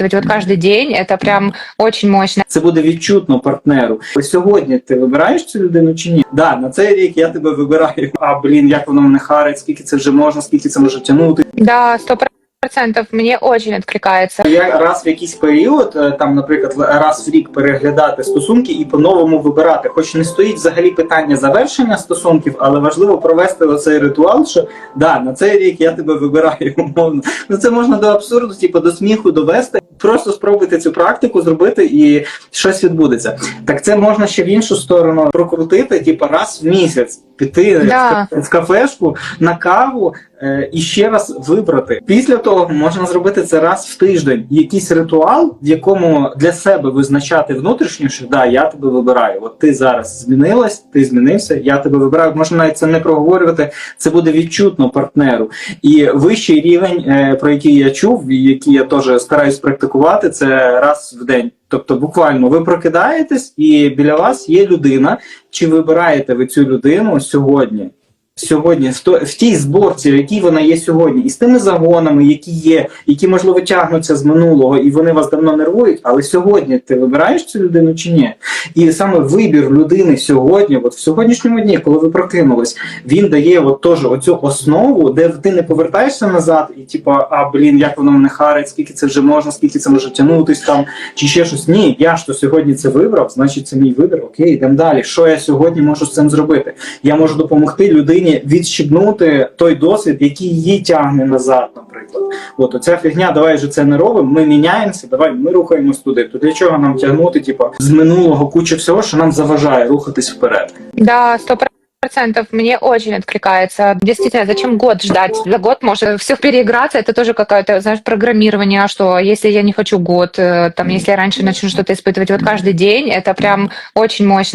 вот каждый день, это прям очень мощно. Це буде відчутно партнеру. Ось Сьогодні ти вибираєш цю людину чи ні? Да, на цей рік я тебе вибираю. А блін, як воно мене харить, скільки це вже можна, скільки це може тягнути. Да, сто процентов, мне очень откликается. Я раз в якийсь період, е, там, наприклад, раз в рік переглядати стосунки і по-новому вибирати. Хоч не стоїть взагалі питання завершення стосунків, але важливо провести оцей ритуал, що да, на цей рік я тебе вибираю. Умовно. Ну це можна до абсурду, типу до сміху довести. Просто спробуйте цю практику зробити і щось відбудеться. Так це можна ще в іншу сторону прокрутити, типу раз в місяць піти Да. в кафешку на каву е, і ще раз вибрати. Після того можна зробити це раз в тиждень. Якийсь ритуал, в якому для себе визначати внутрішньо, що да, я тебе вибираю. От ти зараз змінилась, ти змінився, я тебе вибираю. Можна навіть це не проговорювати. Це буде відчутно партнеру. І вищий рівень, е, про який я чув, і який я теж стараюсь практикувати, це раз в день. Тобто, буквально ви прокидаєтесь, і біля вас є людина. Чи вибираєте ви цю людину сьогодні? Сьогодні, в, то, в тій зборці, в якій вона є сьогодні, і з тими загонами, які є, які можливо тягнуться з минулого, і вони вас давно нервують. Але сьогодні ти вибираєш цю людину чи ні? І саме вибір людини сьогодні, от в сьогоднішньому дні, коли ви прокинулись, він дає от теж оцю основу, де ти не повертаєшся назад, і типу, а блін, як воно мене харить, скільки це вже можна, скільки це може тягнутись там, чи ще щось. Ні, я ж то сьогодні це вибрав, значить це мій вибір. Окей, йдемо далі. Що я сьогодні можу з цим зробити? Я можу допомогти людині відщипнути той досвід, який її тягне назад, наприклад. От оця фігня, давай же це не робимо. Ми міняємося, давай ми рухаємось туди. То для чого нам тягнути, типу, з минулого кучу всього, що нам заважає рухатись вперед? Да, сто процентов, мне очень откликается. Действительно, зачем год ждать? За год может все переиграться, это тоже какое-то, знаешь, программирование, а что если я не хочу год, э, там, если я раньше начну что-то испытывать вот каждый день, это прям очень мощно.